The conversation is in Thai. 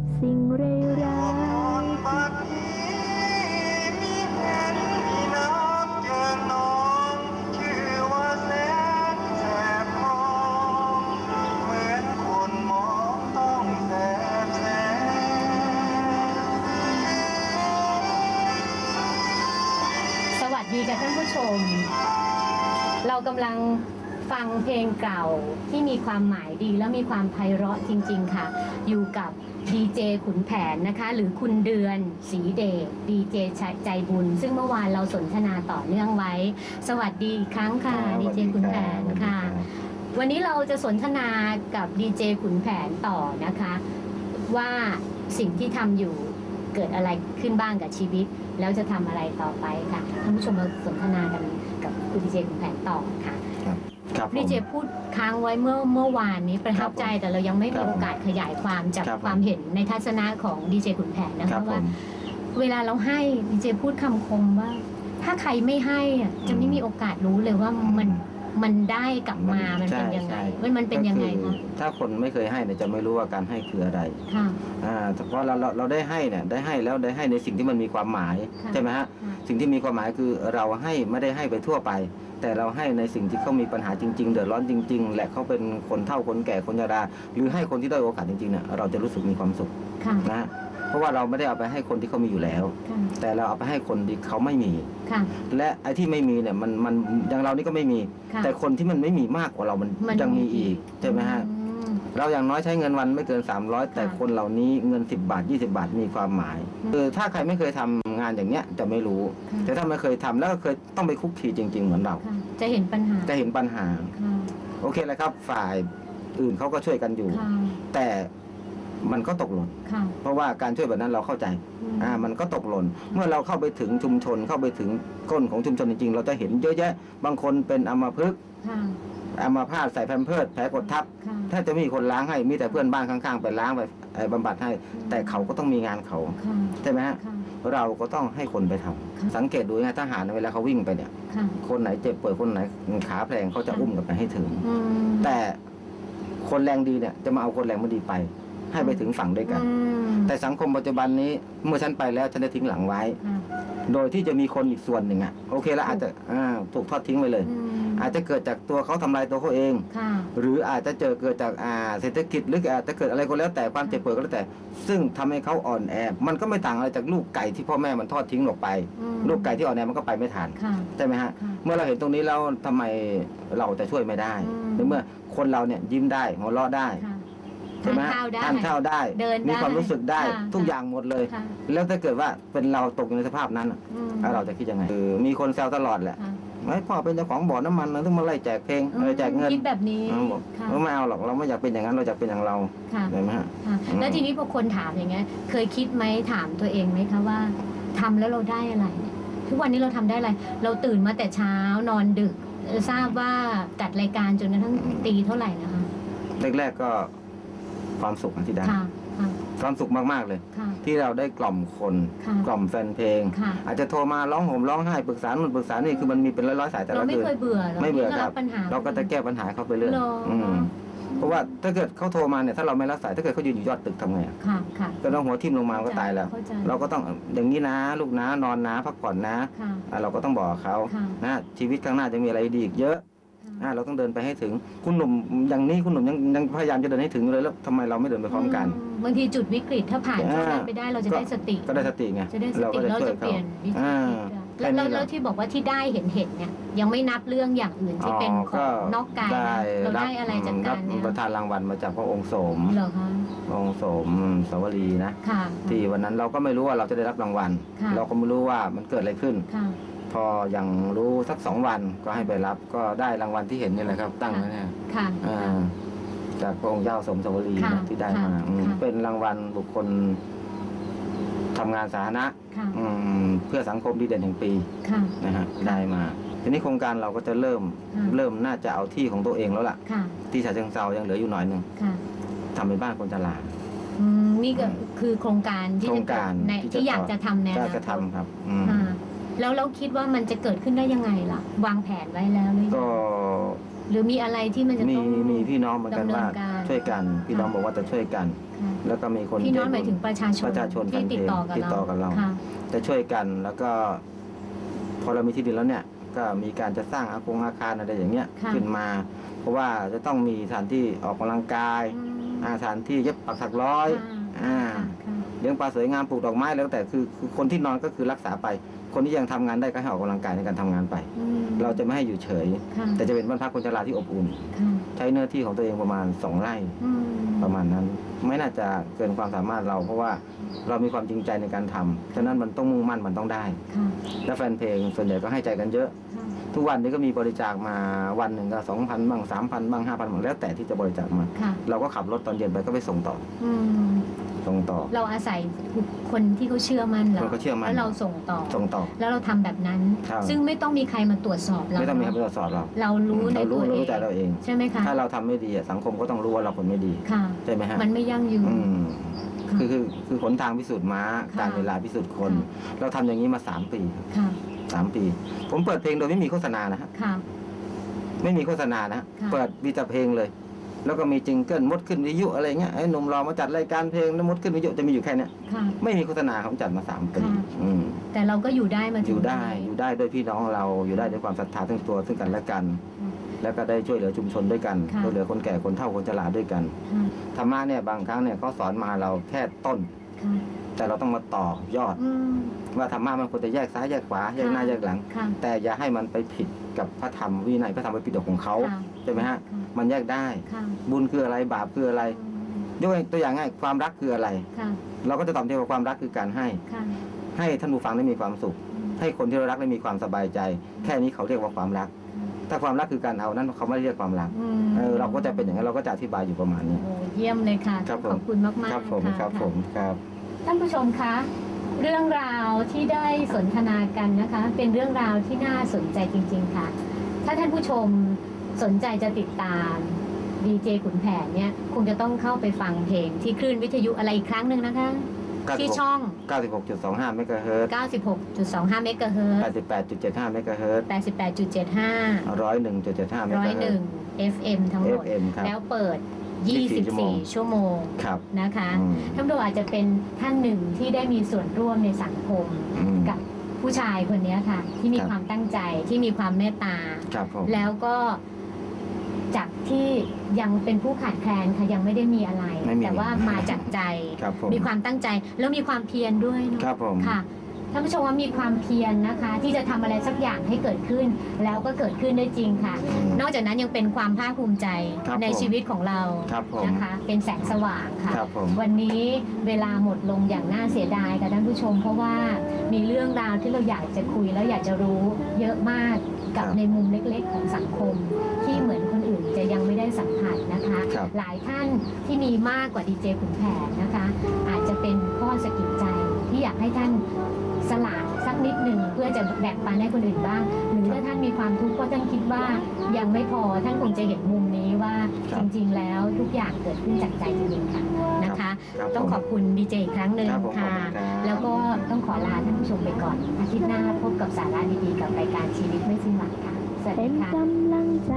กับสิ่งเร้ร้าแสนแสบมองเหมือนคนมองต้องแสบแสบสวัสดีค่ะท่านผู้ชม เรากำลังฟังเพลงเก่าที่มีความหมายดีและมีความไพเราะจริง ๆ ค่ะ อยู่กับ ดีเจขุนแผนนะคะ หรือคุณเดือนสีเดชดีเจใจบุญ ซึ่งเมื่อวานเราสนทนาต่อเนื่องไว้ สวัสดีอีกครั้งค่ะดีเจขุนแผนค่ะ วันนี้เราจะสนทนากับดีเจขุนแผนต่อนะคะ ว่าสิ่งที่ทำอยู่เกิดอะไรขึ้นบ้างกับชีวิต แล้วจะทำอะไรต่อไปค่ะท่านผู้ชมเราสนทนากันกับคุณดีเจขุนแผนต่อค่ะ ครับผม ดีเจพูดค้างไว้เมื่อเมื่อวานนี้ประทับใจครับผมแต่เรายังไม่ครัมีบผมโอกาสขยายความจากครับผม ความเห็นในทัศนะของดีเจขุนแผนนะครัคะบผว่า ม เวลาเราให้ดีเจพูดคำคมว่า ถ้าใครไม่ให้อะจะไม่มีโอกาสรู้เลยว่ามัน มันได้กลับมามันเป็นยังไงใช่มันมันเป็นยังไงก็คะคือถ้าคนไม่เคยให้เนี่ยจะไม่รู้ว่าการให้คืออะไรค่ะอ่าเพราะเราเราเราได้ให้เนี่ยได้ให้แล้วได้ให้ในสิ่งที่มันมีความหมายค่ะใช่ไหมฮะค่ะสิ่งที่มีความหมายคือเราให้ไม่ได้ให้ไปทั่วไป แต่เราให้ในสิ่งที่เขามีปัญหาจริง ๆ เดือดร้อนจริง ๆ และเขาเป็นคนเฒ่าคนแก่คนชราหรือให้คนที่ได้อยโอกาสจริงๆเนี่ยเราจะรู้สึกมีความสุขค่ะนะฮะ เพราะว่าเราไม่ได้เอาไปให้คนที่เขามีอยู่แล้วค่ะแต่เราเอาไปให้คนที่เขาไม่มีค่ะและไอ้ที่ไม่มีเนี่ยมันมันอย่างเรานี่ก็ไม่มีค่ะแต่คนที่มันไม่มีมากกว่าเรามันมันยังมีอีกใช่ไหมฮะอืมเราอย่างน้อยใช้เงินวันไม่เกิน 300 แต่ค่ะคนเหล่านี้เงิน 10 บาท 20 บาทมีความหมายอืมคือถ้าใครไม่เคยทำงานอย่างเนี้ยจะไม่รู้ค่ะแต่ถ้าไม่เคยทำแล้วก็เคยต้องไปคุกคีจริง ๆ เหมือนเราค่ะจะเห็นปัญหาจะเห็นปัญหาค่ะโอเคเลยครับฝ่ายอื่นเขาก็ช่วยกันอยู่ค่ะแต่ มันก็ตกหล่นค่ะเพราะว่าการช่วยแบบนั้นเราเข้าใจอืมอ่ามันก็ตกหล่นเมื่อเราเข้าไปถึงชุมชนเข้าไปถึงก้นของชุมชนจริงๆ เราจะเห็นเยอะแยะ บางคนเป็นอัมพฤกษ์ค่ะอัมพาตใส่แพมเพิร์ดแผลกดทับค่ะถ้าจะมีคนล้างให้มีแต่เพื่อนบ้านข้างๆ ไปล้างไปเอ่อบำบัดให้ แต่เขาก็ต้องมีงานเขาค่ะใช่ไหมฮะค่ะเราก็ต้องให้คนไปทำค่ะสังเกตดูนะทหารเวลาเขาวิ่งไปเนี่ยค่ะคนไหนเจ็บป่วยคนไหนขาแพลงเขาจะค่ะอุ้มกันไปให้ถึงอืมแต่คนแรงดีเนี่ยจะมาเอาคนแรงไม่ดีไป ให้ไปถึงฝั่งด้วยกันอืมแต่สังคมปัจจุบันนี้เมื่อฉันไปแล้วฉันจะทิ้งหลังไว้ค่ะโดยที่จะมีคนอีกส่วนหนึ่งอะโอเคแล้วอาจจะอ่าถูกทอดทิ้งไปเลยอืมอาจจะเกิดจากตัวเขาทำลายตัวเขาเองค่ะหรืออาจจะเจอเกิดจากอ่าเศรษฐกิจหรืออาจจะเกิดอะไรก็แล้วแต่ความเจ็บป่วยก็แล้วแต่ ซึ่งทำให้เขาอ่อนแอ มันก็ไม่ต่างอะไรจากลูกไก่ที่พ่อแม่มันทอดทิ้งลงไปอืมลูกไก่ที่อ่อนแอมันก็ไปไม่ทันค่ะใช่ไหมฮะค่ะเมื่อเราเห็นตรงนี้แล้วทำไมเราจะช่วยไม่ได้อืมในเมื่อคนเราเนี่ยยิ้มได้หัวเราะได้ค่ะ ใช่ไหมทานข้าวได้ทานข้าวได้เดินได้ มีความรู้สึกได้ค่ะทุกอย่างหมดเลยค่ะแล้วถ้าเกิดว่าเป็นเราตกอยู่ในสภาพนั้นน่ะอืมเราจะคิดยังไงคือมีคนแซวตลอดแหละค่ะไม่พ่อเป็นเจ้าของบ่อน้ำมันนะต้องมาไล่แจกเพลงเออแจกเงินคิดแบบนี้เออบอกค่ะเออไม่เอาหรอกเราไม่อยากเป็นอย่างนั้นเราอยากเป็นอย่างเราค่ะเห็นไหมฮะค่ะอืมแล้วทีนี้พอคนถามอย่างเงี้ยเคยคิดไหมถามตัวเองไหมคะว่าทำแล้วเราได้อะไรเนี่ยทุกวันนี้เราทำได้อะไร เราตื่นมาแต่เช้านอนดึกเอ่อทราบว่าจัดรายการจนกระทั่งตีเท่าไหร่นะคะแรกๆก็ ความสุขที่ได้ค่ะค่ะความสุขมาก ๆ เลยค่ะที่เราได้กล่อมคนค่ะกล่อมแฟนเพลงค่ะอาจจะโทรมาร้องห่มร้องไห้ปรึกษานู่นปรึกษานี่คือมันมีเป็นร้อยๆสายแต่เราละไม่คืนเคยเบื่อหรไม่เบื่อครับปัญหาเราก็จะแก้ปัญหาเขาไปเรื่อยหรอออืมเพราะว่าถ้าเกิดเขาโทรมาเนี่ยถ้าเราไม่รับสายถ้าเกิดเขายืนอยู่ยอดตึกทำไงอะค่ะค่ะก็ต้องหัวทิ่มลงมาก็ตายแล้วเข้าใจเราก็ต้องอย่างนี้นะ ลูกนะนอนนะพักผ่อนนะค่ะอะเราก็ต้องบอกเขาค่ะนะชีวิตข้างหน้าจะมีอะไรดีอีกเยอะอ่า เราต้องเดินไปให้ถึง คุณหนุ่มอย่างนี้คุณหนุ่มยังยังพยายามจะเดินให้ถึงเลยแล้วทำไมเราไม่เดินไปพร้อมกัน บางทีจุดวิกฤตถ้าผ่านอ่าช่วงนั้นไปได้เราจะได้สติ ก็ได้สติไงจะได้สเราติก็จะเราช่วยจะเปเขาลี่ยนวิธีอ่าคิดอะแล้วแค่นี้แล้วแหละแล้วที่บอกว่าที่ได้เห็นเห็นเนี่ยยังไม่นับเรื่องอย่างอื่นที่เป็นของนอกกายได้นะเราได้อะไรจากรักาบรเนี่ยประธานรางวัลมาจากพระองค์โสมเหรอคะองค์โสมสวรีนะค่ะที่วันนั้นเราก็ไม่รู้ว่าเราจะได้รับรางวัลค่ะเราก็ไม่รู้ว่ามันเกิดอะไรขึ้นค่ะ พออย่างรู้สักสองวันก็ให้ไปรับก็ได้รางวัลที่เห็นนี่แหละครับตั้งไว้เนี่ยค่ะอ่าจากพระองค์เจ้าสมสวรีค่ะนะที่ได้มาค่ะอืมค่ะเป็นรางวัลบุคคลทำงานสาธารณะค่ะอืมเพื่อสังคมดีเด่นแห่งปีค่ะนะฮะได้มา ทีนี้โครงการเราก็จะเริ่มค่ะเริ่มน่าจะเอาที่ของตัวเองแล้วล่ะค่ะ ที่ฉะเชิงเซายังเหลืออยู่หน่อยหนึ่งค่ะทำเป็นบ้านคนชราอืมนี่ก็คือโครงการที่โครจะงการในที่จะที่อยากจะทำในอก็นาคจะตทำครับอืมค่ะ แล้วเราคิดว่ามันจะเกิดขึ้นได้ยังไงล่ะ วางแผนไว้แล้วหรือยังก็หรือมีอะไรที่มันจะมีต้อง มีพี่น้องเหมือนกันว่าดำเนินการช่วยกัน พี่น้องค่ะ บอกว่าจะช่วยกัน ค่ะแล้วก็มีคนพี่น้องใจบุญหมายถึงประชาชนประชาชนที่ติดต่อกับติดต่อกับเรา ค่ะ จะช่วยกันแล้วก็ พอเรามีที่ดินแล้วเนี่ย ก็มีการจะสร้างอาคงอาคารอะไรอย่างเงี้ยค่ะ ขึ้นมา เพราะว่าจะต้องมีสถานที่ออกกำลังกายอืมอาสถานที่เย็บปักถักร้อย ค่ะอ่าค่ะ เลี้ยงปลาสวยงามปลูกดอกไม้แล้วแต่คือคือคนที่นอนก็คือรักษาไป คนที่ยังทำงานได้ก็ให้ออกกำลังกายในการทำงานไปอืมเราจะไม่ให้อยู่เฉยค่ะแต่จะเป็นบ้านพักคนชราที่อบอุ่นค่ะใช้เนื้อที่ของตัวเองประมาณสองไร่อืมประมาณนั้น ไม่น่าจะเกินความสามารถเรา เพราะว่าเรามีความจริงใจในการทำฉะนั้นมันต้องมุ่งมั่นมันต้องได้ค่ะและแฟนเพลงส่วนใหญ่ก็ให้ใจกันเยอะค่ะทุกวันนี้ก็มีบริจาคมาวันหนึ่งก็สองพันบ้างสามพันบ้างห้าพันบ้างแล้วแต่ที่จะบริจาคมาค่ะเราก็ขับรถตอนเย็นไปก็ไปส่งต่ออืม ส่งต่อ เราอาศัยคนที่เขาเชื่อมั่นเราคนเขาเชื่อมั่นแล้วเราส่งต่อ ส่งต่อ แล้วเราทำแบบนั้น ครับซึ่งไม่ต้องมีใครมาตรวจสอบเราไม่ต้องมีใครเนมาอะตรวจสอบเรา เรารู้ในเรารู้ตัวเราเอรู้งใจเราเอง ใช่ไหมคะถ้าเราทำไม่ดีอะสังคมก็ต้องรู้ว่าเราคนไม่ดีค่ะ ใช่ไหมฮะ มันไม่ยั่งยืน อืมค่ะคือคือคือหนทางพิสูจน์ม้า ค่ะการเวลาพิสูจน์คน ค่ะเราทำอย่างนี้มาสามปีครับค่ะสามปี ผมเปิดเพลงโดยไม่มีโฆษณานะฮะค่ะ ไม่มีโฆษณานะฮะค่ะ เปิดมีแต่เพลงเลย แล้วก็มีจิงเกิลมดขึ้นวิทยุอะไรเงี้ยไอ้หนุ่มรอมาจัดรายการเพลงแล้วมดขึ้นวิทยุจะมีอยู่แค่เนี้ยค่ะไม่มีโฆษณาเขาจัดมาสามปีค่ะอืมแต่เราก็อยู่ได้มาอถึงยู่ได้วันนี้อยู่ได้ด้วยพี่น้องเราอยู่ได้ด้วยความศรัทธาทั้งตัวซึ่งกันและกันอืมแล้วก็ได้ช่วยเหลือชุมชนด้วยกันค่ะช่วยเหลือคนแก่คนเฒ่าคนชราด้วยกันค่ะธรรมะเนี่ยบางครั้งเนี่ยเขาสอนมาเราแค่ต้นค่ะ แต่เราต้องมาต่อยอดอืมว่าธรรมะมันควรจะแยกซ้ายแยกขวาแยกหน้าค่ะแยกหลังค่ะแต่อย่าให้มันไปผิดกับพระธรรมวินัยพระธรรมวิปิฎกของเขาค่ะใช่ไหมฮะค่ะมันแยกได้ค่ะบุญคืออะไรบาปคืออะไรยกตัวอย่างง่ายความรักคืออะไรค่ะเราก็จะตอบได้ว่าความรักคือการให้ค่ะให้ท่านผู้ฟังได้มีความสุข ให้คนที่เรารักได้มีความสบายใจ แค่นี้เขาเรียกว่าความรัก ถ้าความรักคือการเอานั้นเขาไม่ได้เรียกความรักอืมเออเราก็จะเป็นอย่างนั้นเราก็จะอธิบายอยู่ประมาณนี้โอ้เยี่ยมเลยค่ะครับผมขอบคุณมากมากครับผมครับผมครับท่านผู้ชมคะเรื่องราวที่ได้สนทนากันนะคะ เป็นเรื่องราวที่น่าสนใจจริง ๆ ค่ะ ถ้าท่านผู้ชมสนใจจะติดตามดีเจขุนแผนเนี่ยคงจะต้องเข้าไปฟังเพลงที่คลื่นวิทยุอะไรอีกครั้งหนึ่งนะคะ ที่ช่อง 96.25 เมกะเฮิรตซ์96.25 เมกะเฮิรตซ์88.75 เมกะเฮิรตซ์88.75 101.75 เมกะเฮิรตซ์101 FM ทั้งหมด FM ครับแล้วเปิด 24 ชั่วโมง24ชั่วโมงครับนะคะอืมท่านผู้ชมอาจจะเป็นท่านหนึ่งที่ได้มีส่วนร่วมในสังคมอืมกับผู้ชายคนนี้ค่ะ ที่มีครับความตั้งใจที่มีความเมตตาครับผมแล้วก็จากที่ ยังเป็นผู้ขาดแคลนค่ะยังไม่ได้มีอะไร ไม่มีแต่ว่ามาจากใจครับผมมีความตั้งใจแล้วมีความเพียรด้วยเนอะครับผม ค่ะท่านผู้ชมว่ามีความเพียรนะคะ ที่จะทำอะไรสักอย่างให้เกิดขึ้น แล้วก็เกิดขึ้นได้จริงค่ะอืมนอกจากนั้นยังเป็นความภาคภูมิใจครับในผมชีวิตของเราครับผม นะคะ เป็นแสงสว่างค่ะ ครับผม วันนี้เวลาหมดลงอย่างน่าเสียดายค่ะท่านผู้ชม เพราะว่ามีเรื่องราวที่เราอยากจะคุยแล้วอยากจะรู้เยอะมากกับครับ ในมุมเล็กๆของสังคม ที่เหมือนคนอื่น จะยังไม่ได้สัมผัสนะคะ ครับ หลายท่านที่มีมากกว่าดีเจขุนแผนนะคะ อาจจะเป็นข้อสะกิดใจที่อยากให้ท่านสละสักนิดหนึ่งเพื่อจะแบ่งปันให้คนอื่นบ้างหรือถ้าท่านมีความทุกข์เพราะท่านคิดว่ายังไม่พอท่านคงจะเห็นมุมนี้ว่าครัจบ ริงๆแล้วทุกอย่างเกิดขึ้นจากใจจริงๆค่ะนะคะครับต้องขอบคุณดีเจอีกครั้งหนึ่งครับผมขอบค่ะคุณครับ แล้วก็ต้องขอลาท่านผู้ชมไปก่อน อาทิตย์หน้าพบกับสาระดีๆกับรายการชีวิตไม่สิ้นหวังค่ะ สวัสเป็ดีนค่ะ กำลังใจ